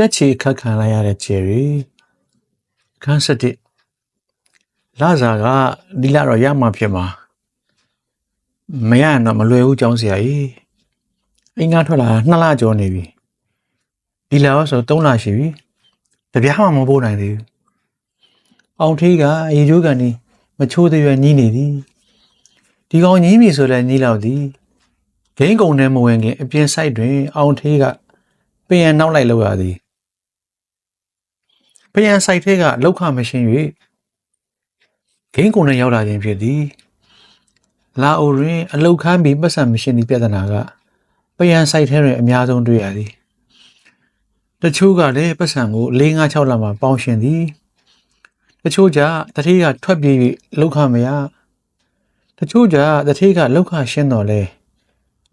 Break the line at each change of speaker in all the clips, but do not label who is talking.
ကြက်ချီခတ်ခံလိုက်ရတဲ့ဂျယ်ရီခန်းစတစ်လာဇာကဒီလာတော့ရမှာဖြစ်မှာမရရင်တော့မလွယ်ဘူးကြောင်းစရာကြီးအင်္ဂါထွက်လာနှစ်လကျော်နေပြီဒီလာရောဆို3လရှိပြီတပြားမှမပို့နိုင်သေးဘူးအောင်ထေးကရေချိုးကန်ဒီမချိုးသေးရညီးနေသည်ဒီကောင်ညီးပြီဆိုလဲညီးလောက်သည်ဂိမ်းကုံထဲမဝင်ခင်အပြင်ဆိုင်တွင် အောင်ထေးကပင်ရနောက်လိုက်လောက်ရသည် ပယံဆိုင်ထဲကလောက်ခမရှင်း၍ဂိမ်းကုန်နဲ့ရောက်လာခြင်းဖြစ်သည်လာအိုတွင်အလောက်ခမ်းပြီးပတ်စံမရှင်းသည့်ပြဿနာကပယံဆိုင်ထဲတွင်အများဆုံးတွေ့ရသည်တချို့ကလည်းပတ်စံကို၄၅6လမှာပေါင်းရှင်သည်တချို့ကြတတိကထွက်ပြေး၍လောက်ခမရတချို့ကြတတိကလောက်ခရှင်းတော်လဲ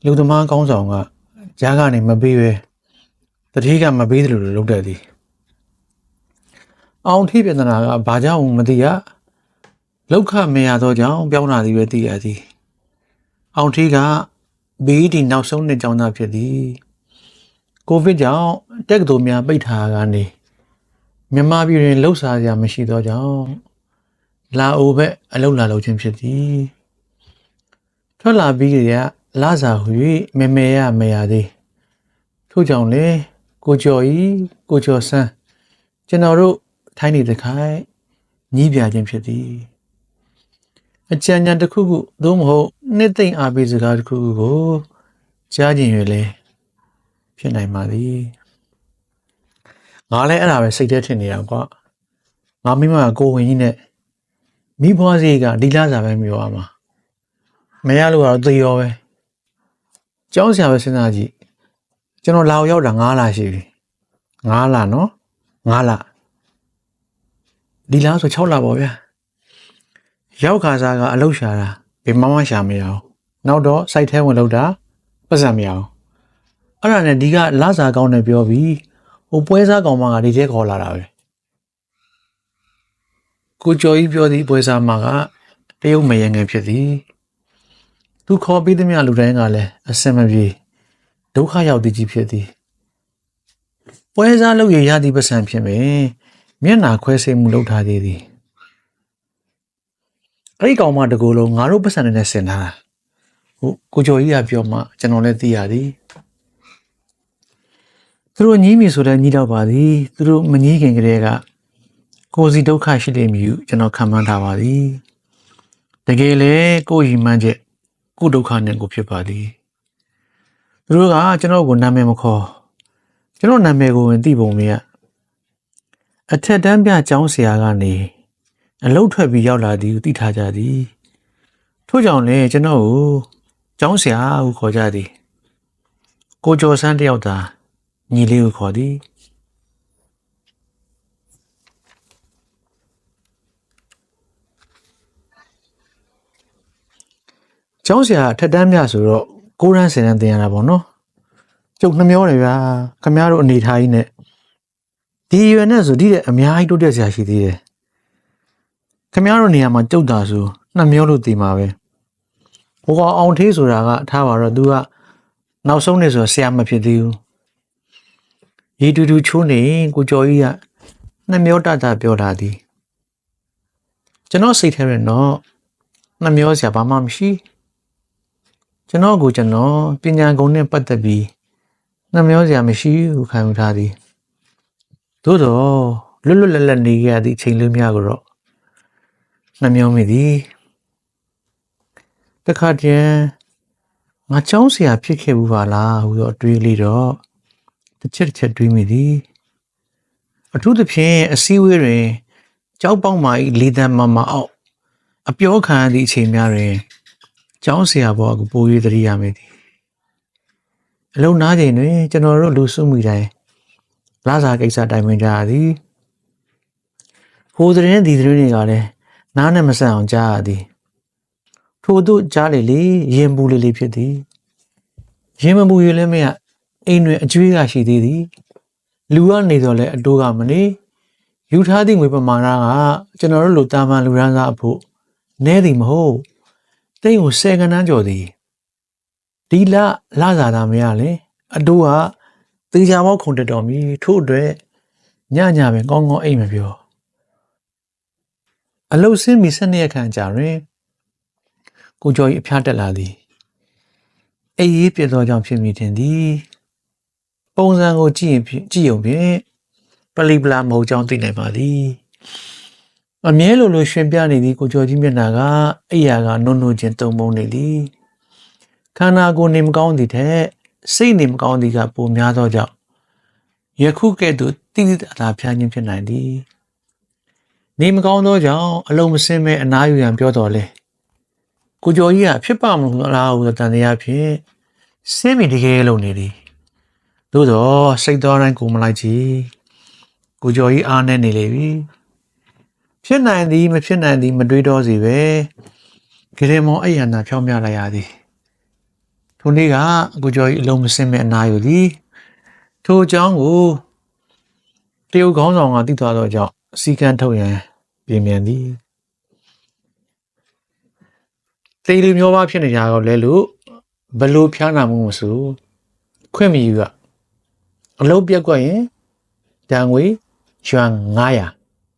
လူသမားကောင်းဆောင်ကကြားကနေမပေးပဲတတိကမပေးတယ်လို့လုပ်တတ်သည် အောင်ထိပြဿနာကဘာကြောင့်မသိရလောက်ခမရသောကြောင့်ပြောင်းလာသည်ပဲသိရသည်အောင်ထိကဘေးဒီနောက်ဆုံးနှစ်ကြောင်းသားဖြစ်သည်ကိုဗစ်ကြောင့်တက်ကတော်များပိတ်ထားကနေမြန်မာပြည်တွင်လှုပ်ရှားစရာမရှိသောကြောင့်လာအိုဘက်အလုလာလုပ်ခြင်းဖြစ်သည်ထွက်လာပြီးကြလာစာဟူ၍မေမေရမရသည်ထို့ကြောင့်လေကိုကျော်ဤကိုကျော်ဆန်းကျွန်တော်တို့ ထိုင်းနေတခိုင်ညီးပြခြင်းဖြစ်သည်အကြံဉာဏ်တစ်ခုခုသို့မဟုတ်နှစ်သိမ့်အားပေးစကားတစ်ခုခုကိုကြားခြင်းရွယ်လဲဖြစ်နိုင်ပါသည်ငါလည်းအဲ့ဒါပဲစိတ်ထဲထင်နေတာကွာငါမိမကကိုဝင်ကြီးနဲ့မိဘွားစီကဒီလားစာပဲမျိုးရမှာမရလို့ကတော့သေရောပဲကြောင်းဆရာပဲစဉ်းစားကြည့်ကျွန်တော်လာရောက်တာ9လရှိပြီ9လနော်ငါလာ ဒီလားဆို6လပေါ့ဗျာရောက်ခါစားကအလုတ်ရှာတာဘယ်မှမရှာမရအောင်နောက်တော့စိုက်ထဲဝင်လောက်တာပတ်စံမရအောင်အဲ့ဒါနဲ့ဒီကလာစားကောင်းတယ်ပြောပြီးဟိုပွဲစားကောင်မကဒီထဲခေါ်လာတာပဲကိုကျော်ကြီးပြောသည်ပွဲစားမကတရုတ်မယငယ်ဖြစ်သည်သူခေါ်ပြီးသမျှလူတိုင်းကလည်းအစင်မပြေဒုက္ခရောက်သည်ကြီးဖြစ်သည်ပွဲစားလုပ်ရရသည့်ပတ်စံဖြစ်မယ် မျက်နာခွဲစိတ်မှုလုပ်ထားသေးသည်အဲ့ဒီကောင်မတကူလုံးငါတို့ပတ်စံနဲ့ဆင်ထားတာဟုတ်ကိုကျော်ကြီးကပြောမှကျွန်တော်လည်းသိရသည်သူတို့ညီးပြီဆိုတဲ့ညီးတော့ပါသည်သူတို့မညီးခင်ကတည်းကကိုယ်စီဒုက္ခရှိလိမ့်မည်ဟုကျွန်တော်ခံမှန်းထားပါသည်တကယ်လေကိုယ်ရည်မှန်းချက်ကိုယ်ဒုက္ခနဲ့ကိုဖြစ်ပါသည်သူတို့ကကျွန်တော်ကိုနာမည်မခေါ်ကျွန်တော်နာမည်ကိုဝင်သိပုံမရ အထက်တန်းပြကျောင်းဆရာကနေအလုတ်ထွက်ပြီးရောက်လာသည်ကိုသိထားကြသည်ထို့ကြောင့်လည်းကျွန်တော်ကိုကျောင်းဆရာဟုခေါ်ကြသည် ကိုကျော်စန်းတယောက်သာညီလေးကိုခေါ်သည်ကျောင်းဆရာအထက်တန်းပြဆိုတော့ကိုရန်ဆယ်တန်းသင်ရတာပေါ့နော်ကျုပ်နှမျောတယ်ဗျာခမရတို့အနေထားကြီးနဲ့ ဒီရွယ်နဲ့ဆိုဒီတဲ့အများကြီးတိုးတက်စရာရှိသေးတယ်ခမရတို့နေရာမှာကျုပ်တာဆိုနှမျောလို့တည်မှာပဲဟိုကောင်အောင်ထေးဆိုတာကထားပါတော့ तू ကနောက်ဆုံးနေဆိုဆရာမဖြစ်သေးဘူးရေတူတူချိုးနေကိုကျော်ကြီးကနှမျောတတပြောတာဒီကျွန်တော်စိတ်ထဲရတော့နှမျောစရာဘာမှမရှိကျွန်တော်ကိုကျွန်တော်ပညာကုံနဲ့ပတ်သက်ပြီးနှမျောစရာမရှိဘူးခံယူထားသည် သို့တော့လွတ်လွတ်လပ်လပ်နေခဲ့ရသည့်အချိန်လေးများကိုတော့နှမျောမိသည်တခါတည်းငါချောင်းစရာဖြစ်ခဲ့ဘူးပါလားဟူသောအတွေးလေးတော့တစ်ချက်တစ်ချက်တွေးမိသည်အထူးသဖြင့်အစည်းအဝေးတွင်ကြောက်ပေါက်မာ၏လေတံမမအောက်အပြောခံရသည့်အချိန်များတွင်ကျောင်းဆရာဘောကပို၍သတိရမိသည်အလုံးနားချိန်တွင်ကျွန်တော်တို့လူစုမိတိုင်း လာစာကိစ္စတိုင်ပင်ကြရသည်ဟိုသတင်းဒီသတင်းတွေကလည်းနားနဲ့မဆန်အောင်ကြားရသည်ထို့သို့ကြားလေလေရင်ပူလေလေဖြစ်သည်ရင်မပူရလည်းမရအိမ်တွင်အကျွေးကရှိသေးသည်လူကနေတော့လဲအတိုးကမနေယူထားသည့်ငွေပမာဏကကျွန်တော်တို့လူတာမန်လူရန်စားအဖို့နဲသည်မဟုတ်တိတ်ကိုဆယ်ကနန်းကျော်သည်ဒီလလာစားတာမရလဲအတိုးက တေချာမောခုန်တက်တော်မူထို့အတွက်ညညပဲကောင်းကောင်းအိမ်မပြောအလုတ်ဆင်းပြီး၁၂ရက်ခန့်ကြာတွင်ကိုကျော်ကြီးအဖျားတက်လာသည်အိပ်ရေးပြတ်သောကြောင့်ဖြစ်မိတင်သည် ပုံစံကိုကြည့်ရင်ဖြင့်ကြည့်ုံဖြင့်ပလီပလာမဟုတ်ကြောင်းသိနိုင်ပါသည်အမြဲလိုလိုရှင်ပြနေသည်ကိုကျော်ကြီးမျက်နှာကအိယာကနုံနုံချင်းတုံပုံနေသည်ခန္ဓာကိုယ်နေမကောင်းသည်ထက် စိတ်နေမကောင်းသည်ကပိုများသောကြောင့်ယခုကဲ့သို့တိတိတသာဖျားခြင်းဖြစ်နိုင်သည်နေမကောင်းသောကြောင့်အလုံးမစင်းမဲ့အနားယူရန်ပြောတော်လဲကိုကျော်ကြီးကဖြစ်ပါမလားဟုတန်တရားဖြင့်စင်းမိတကယ်လုံနေသည်သို့တော့စိတ်တော်တိုင်းကိုမလိုက်ချီကိုကျော်ကြီးအားနဲ့နေလေပြီဖြစ်နိုင်သည်မဖြစ်နိုင်သည်မတွေးတော့စီပဲဂရေမောအဲ့ရနာဖြောင်းပြလိုက်ရသည် ထိုနေ့ကကိုကျော်ကြီးအလုံးမစင်းမဲ့အနားယူသည်ထိုအကြောင်းကိုတရုတ်ခေါင်းဆောင်ကသိသွားသောကြောင့်စီကံထုတ်ရန်ပြင်မြန်သည်တေလူမျိုးပါဖြစ်နေကြတော့လဲလို့ဘလို့ဖျားနာမှုမဆိုခွင့်မယူရအလုံးပြက်ကွက်ရင်တန်ငွေရွှန်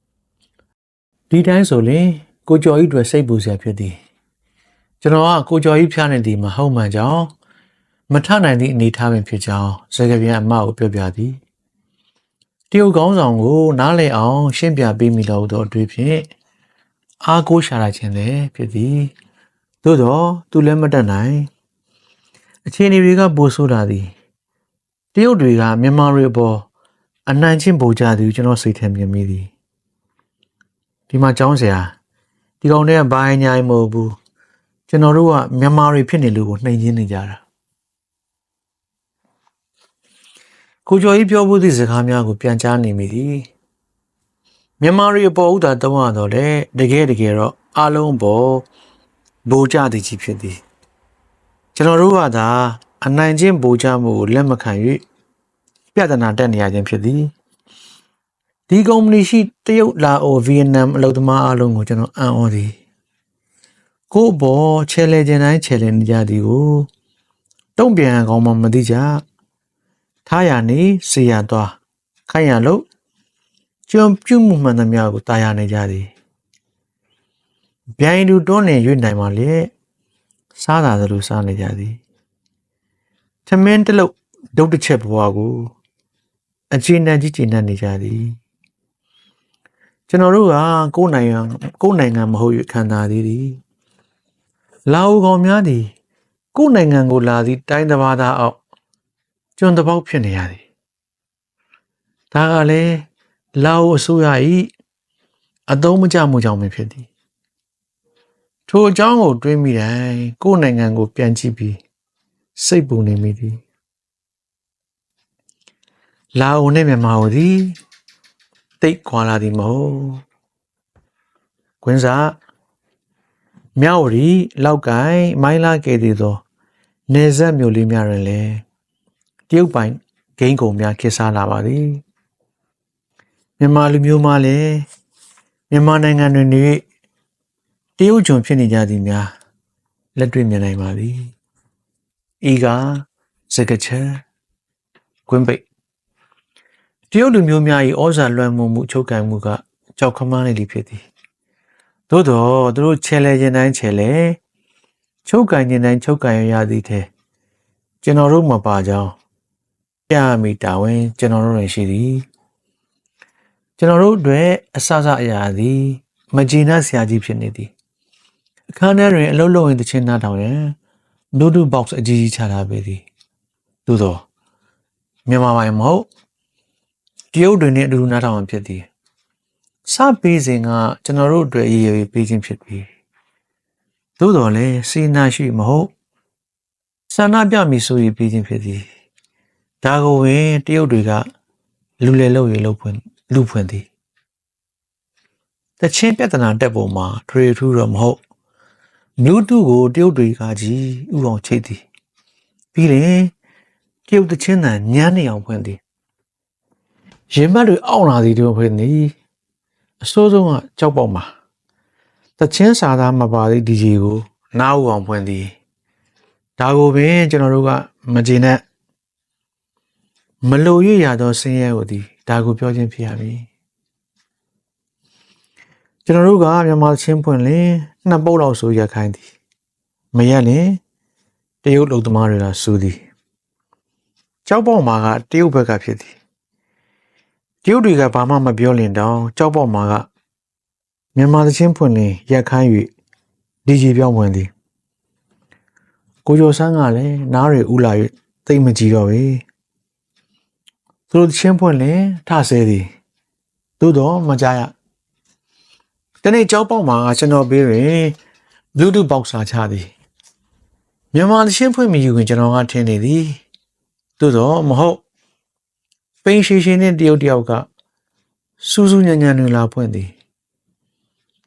900ဒီတိုင်းဆိုရင်ကိုကျော်ကြီးတွေစိတ်ပူစရာဖြစ်သည်ကျွန်တော်ကကိုကျော်ကြီးဖျားနေသည်မဟုတ်မှန်ကြောင်း မထနိုင်သည့်အနေထားပင်ဖြစ်ကြောင်းစကားပြန်အမကိုပြောပြသည်တရုတ်ကောင်းဆောင်ကို နားလည်အောင် ရှင်းပြပေးမိလို့တော့အတွေ့ဖြင့်အားကိုးရှာလာခြင်းလည်းဖြစ်သည်သို့တော့သူလည်းမတတ်နိုင်အခြေအနေတွေကပိုဆိုးတာသည်တရုတ်တွေကမြန်မာတွေအပေါ်အနိုင်ချင်းပိုကြသည်ကျွန်တော်စိတ်ထဲမြင်မိသည်ဒီမှာကြောင်းစရာဒီကောင်တွေကဘာညာမဟုတ်ဘူးကျွန်တော်တို့ကမြန်မာတွေဖြစ်နေလို့ကိုနှိမ်ရင်းနေကြတာ ကိုကျော်ကြီးပြောဖို့သည့်စကားများကိုပြန်ကြားနေမိသည်မြန်မာတွေအပေါ်ဥဒါတောင်းရတော့လေတကယ်တကယ်တော့အားလုံးပေါ်ဘိုးကြသည်ကြီးဖြစ်သည်ကျွန်တော်တို့ကသာအနိုင်ချင်းဘိုးကြမှုကိုလက်မခံ၍ပြဿနာတက်နေရခြင်းဖြစ်သည်ဒီကုမ္ပဏီရှိတရုတ်လာအိုဗီယက်နမ်အလုပ်သမားအားလုံးကိုကျွန်တော်အံ့ဩသည်ကို့ဘောချဲလေခြင်းတိုင်းချဲလေနေကြသည်ကိုတုံ့ပြန်ကောင်းမှမသိကြ ထားရနေစေရသွားခိုင်းရလို့ကြုံပြုမှုမှန်သမျှကိုတာယာနေကြသည်ဗျိုင်းလူတွန်းနေရွနိုင်ပါလေစားတာသလိုစားနေကြသည်သမင်းတလုတ်ဒုတ်တစ်ချက်ဘဝကိုအခြေအနေကြီးကျဉ်းနေကြသည်ကျွန်တော်တို့ကကိုယ်နိုင်ငံကိုယ်နိုင်ငံမဟုတ်ရခံစားသေးသည်လာအိုကောင်များသည်ကိုယ်နိုင်ငံကိုလာသည့်တိုင်းတစ်ပါးသားအောက် ကျွန်တပေါက်ဖြစ်နေရသည်ဒါကလည်းလာအိုအစိုးရ၏အသုံးမကျမှုကြောင့်ပဲဖြစ်သည်ထိုအကြောင်းကိုတွေးမိတိုင်းကိုယ်နိုင်ငံကို ပြန်ကြည့်ပြီးစိတ်ပူနေမိသည်လာအိုနဲ့မြန်မာကိုသည်တိတ်ခွာလာသည်မဟုတ်ကွင်းစားမြောက်ရီလောက်ကိုင်းမိုင်းလာခဲ့သည်သောနေဆက်မြို့လေးများတွင်လည်း တရုတ်ပိုင်ဂိမ်းကုန်များခေတ်စားလာပါသည်မြန်မာလူမျိုးမှလည်းမြန်မာနိုင်ငံတွင်နေတရုတ်ဂျုံဖြစ်နေကြသည်များလက်တွေ့မြင်နိုင်ပါသည်ဤကစကချန်ကွင်းပိတ်တရုတ်လူမျိုးများ၏ဩဇာလွှမ်းမိုးမှုချုပ်ကန်မှုကကြောက်ခမန်းလေးဖြစ်သည်သို့တော့သူတို့ချဲလဲခြင်းတိုင်းချဲလဲချုပ်ကန်ခြင်းတိုင်းချုပ်ကန်ရသည်တဲ့ကျွန်တော်တို့မပါကြောင်း ပြမိတာဝန်ကျွန်တော်တို့တွင်ရှိသည်ကျွန်တော်တို့အတွက်အဆအအရာသည်မကျေနပ်စရာကြီးဖြစ်နေသည်အခန်းထဲတွင်အလုံးလုံးရင်တခြင်းနားထောင်ရန် Bluetooth box အကြီးကြီးချထားပေသည်သို့သောမြန်မာပိုင်းမဟုတ်တရုတ်တွင်လည်းအတူတူနားထောင်ဖြစ်သည်စပေးစဉ်ကကျွန်တော်တို့အတွက်ရည်ရွယ်ပေးခြင်းဖြစ်ပြီးသို့တော်လည်းစီနာရှိမဟုတ်ဆန္ဒပြမိဆိုရပေးခြင်းဖြစ်သည် ဒါကိုဝင်တရုတ်တွေကလူလေလို့ရေလို့ဖွင့်လူဖွင့်သည်တချင်းပြဿနာတက်ပုံမှာထရေထူးတော့မဟုတ်မျိုးတုကိုတရုတ်တွေကကြီးဥအောင်ချိတ်သည်ပြီးရင်တရုတ်တချင်းတန်ညမ်းနေအောင်ဖွင့်သည်ရင်မက်တွေအောင့်လာသည်တို့ဖွင့်သည်အစိုးဆုံးကကြောက်ပေါက်မှာတချင်းစာသားမပါသည့်ဒီဂျီကိုနားဥအောင်ဖွင့်သည်ဒါကိုပင်ကျွန်တော်တို့ကမကျေနပ် မလိုရရသောဆင်းရဲကိုဒီဒါကိုပြောခြင်းဖြစ်ရမည်ကျွန်တော်တို့ကမြန်မာချင်းပွင့်လင်းနှစ်ပုတ်လောက်ဆိုရက်ခိုင်းသည်မရက်လင်တရုတ်လူသမားတွေကစူသည်ကြောက်ပေါက်မှာကတရုတ်ဘက်ကဖြစ်သည်တရုတ်တွေကဘာမှမပြောလင်တောင်ကြောက်ပေါက်မှာကမြန်မာချင်းပွင့်လင်းရက်ခိုင်း၍ဒီကြီးပြောင်းဝင်သည်ကိုကျော်ဆန်းကလည်းနားရဥလာ၍တိတ်မကြည့်တော့ပဲ သူတို့ချင်းပွင့်လင်းထဆဲသည်သို့တော့မကြရတနေ့ကြောက်ပေါက်မှာကျွန်တော်ပေးရင် Bluetooth box စာချသည်မြန်မာသချင်းဖွင့်မယူရင်ကျွန်တော်ကထင်နေသည်သို့တော့မဟုတ်ပိန်ရှိရှိနဲ့တယောက်တယောက်ကစူးစူးညံ့ညံ့တွေလာဖွင့်သည်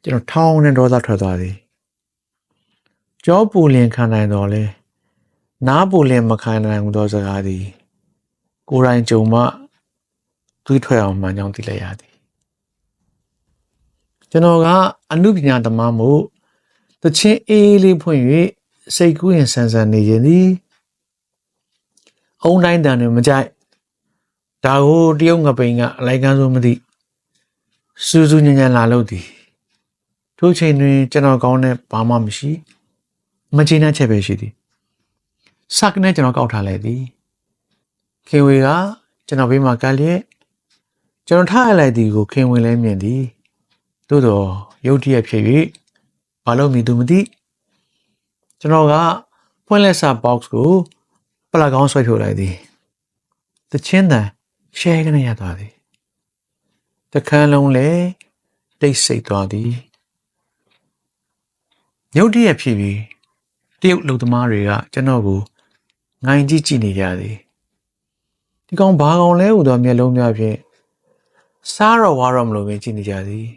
ကျွန်တော်ထောင်းနဲ့ဒေါသထွက်သွားသည်ကြောပူလင်ခံနိုင်တော်လဲနားပူလင်မခံနိုင်ဘူးသောစကားသည် ကိုယ်တိုင်ကြုံမှတွေးထွက်အောင်မှန်ကြောင်းသိလိုက်ရသည်ကျွန်တော်ကအမှုပညာသမားမို့တချင်းအေးအေးလေးဖွင့်၍စိတ်ကူးရင်ဆန်ဆန်နေခြင်းသည်အုံတိုင်းတန်တွေမကြိုက်ဒါကိုတရုတ်ငပိန်ကအလိုက်ကန်းစိုးမသိစူးစူးညံ့ညံ့လာလို့သည်ထို့ချိန်တွင်ကျွန်တော်ကောင်းတဲ့ဘာမှမရှိမချင်းတဲ့ချက်ပဲရှိသည်စကနဲ့ကျွန်တော်ကောက်ထားလိုက်သည် ခင်ဝေကကျွန်တော်ဘေးမှာကပ်လျက်ကျွန်တော်ထားရလိုက်သည်ကိုခင်ဝင်လဲမြင်သည်သို့တော့ရုတ်တရက်ဖြစ်၍ဘာလို့မည်သူမသိကျွန်တော်ကဖွင့်လက်စာ box ကိုပလကောင်းဆွဲထုတ်လိုက်သည်တချင်းတန် share ကနေရသွားသည်တခန်းလုံးလည်းတိတ်ဆိတ်သွားသည်ရုတ်တရက်ဖြစ်ပြီးတရုတ်လူသမားတွေကကျွန်တော်ကိုငိုင်းကြည့်ကြည့်နေကြသည် ဒီကောင်ဘာကောင်လဲဟူသောမျက်လုံးများဖြင့်စားတော့ဝါတော့မလို့ပဲကြည့်နေကြသည်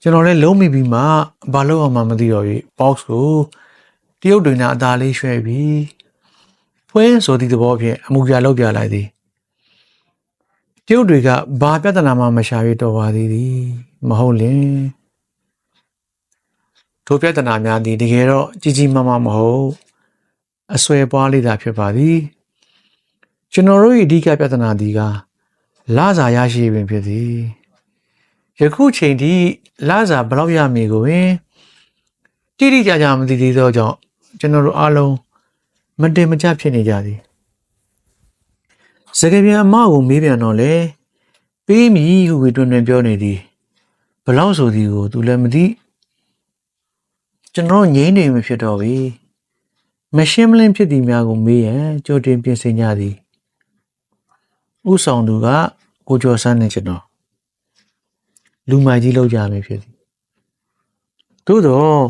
ကျွန်တော်လည်းလုံးမိပြီးမှဘာလို့အောင်မှမသိတော့ပြီ box ကိုတရုတ်တွေနဲ့အသာလေးရွှဲပြီးဖွင့်ဆိုသည့်သဘောဖြင့်အမှုပြလောက်ပြလိုက်သည်တရုတ်တွေကဘာပြဿနာမှမရှာရတော့ပါသေးသည်မဟုတ်လင်ထိုပြဿနာများသည်တကယ်တော့ကြီးကြီးမားမားမဟုတ်အဆွဲပွားလေးသာဖြစ်ပါသည် ကျွန်တော်တို့၏အဓိကပြဿနာဒီကလစာရရှိပင်ဖြစ်သည်ယခုချိန်ထိလစာဘယ်လောက်ရမည်ကိုပင်တိတိကျကျမသိသေးသောကြောင့်ကျွန်တော်တို့အားလုံးမတင်မကျဖြစ်နေကြသည်စကားပြန်အမကိုမေးပြန်တော့လေပေးမည်ဟုတွင်တွင်ပြောနေသည်ဘလောက်ဆိုသည်ကိုသူလည်းမသိကျွန်တော်ငြိမ့်နေမဖြစ်တော့ပြီမရှင်းမလင်းဖြစ်သည်များကိုမေးရန်ကြိုတင်ပြင်ဆင်ကြသည် ဥဆောင်သူကကိုကျော်ဆန်းနေကျွန်တော်လူမိုက်ကြီးလောက်ကြမယ်ဖြစ်သည်သို့တော့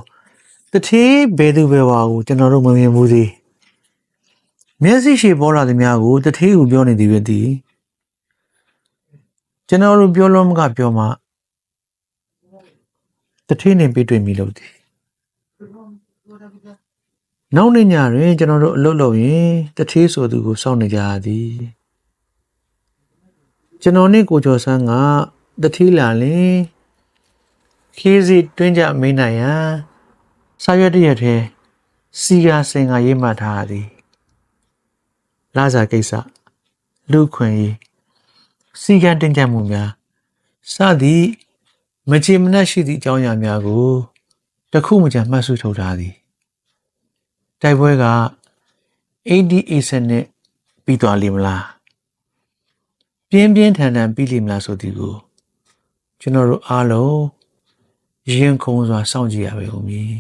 တထေးဘယ်သူပဲပါကိုကျွန်တော်တို့မမြင်ဘူးသေးမျက်စိရှိပေါ်လာသည်များကိုတထေးကိုပြောနေသည်ပဲသည်ကျွန်တော်တို့ပြောလို့မကပြောမှတထေးနဲ့ပြတွေ့မိလို့သည်နောက်နေ့ညတွင်ကျွန်တော်တို့အလုပ်လုပ်ရင်တထေးဆိုသူကိုစောင့်နေကြရသည် ကျွန်တော်နဲ့ကိုကျော်ဆန်းကတထေးလာလင်ခီးစီတွင်းကြမင်းနိုင်ရန်စာရွက်တရက်ထဲစီယာစင်ကရေးမှတ်ထားသည်လာစာကိစ္စလူခွင့်ရေးစီကံတင်ကြမှုများစသည်မချေမနှက်ရှိသည့်အကြောင်းအရာများကိုတခုမှချမှတ်စုထုတ်ထားသည်တိုက်ပွဲက ADA စနစ်ပြီးသွားလိမ့်မလား ပြင်းပြင်းထန်ထန်ပြီးလိမ့်မလားဆိုသည်ကိုကျွန်တော်တို့အားလုံးရင်ခုန်စွာစောင့်ကြည့်ရပါဦးမည်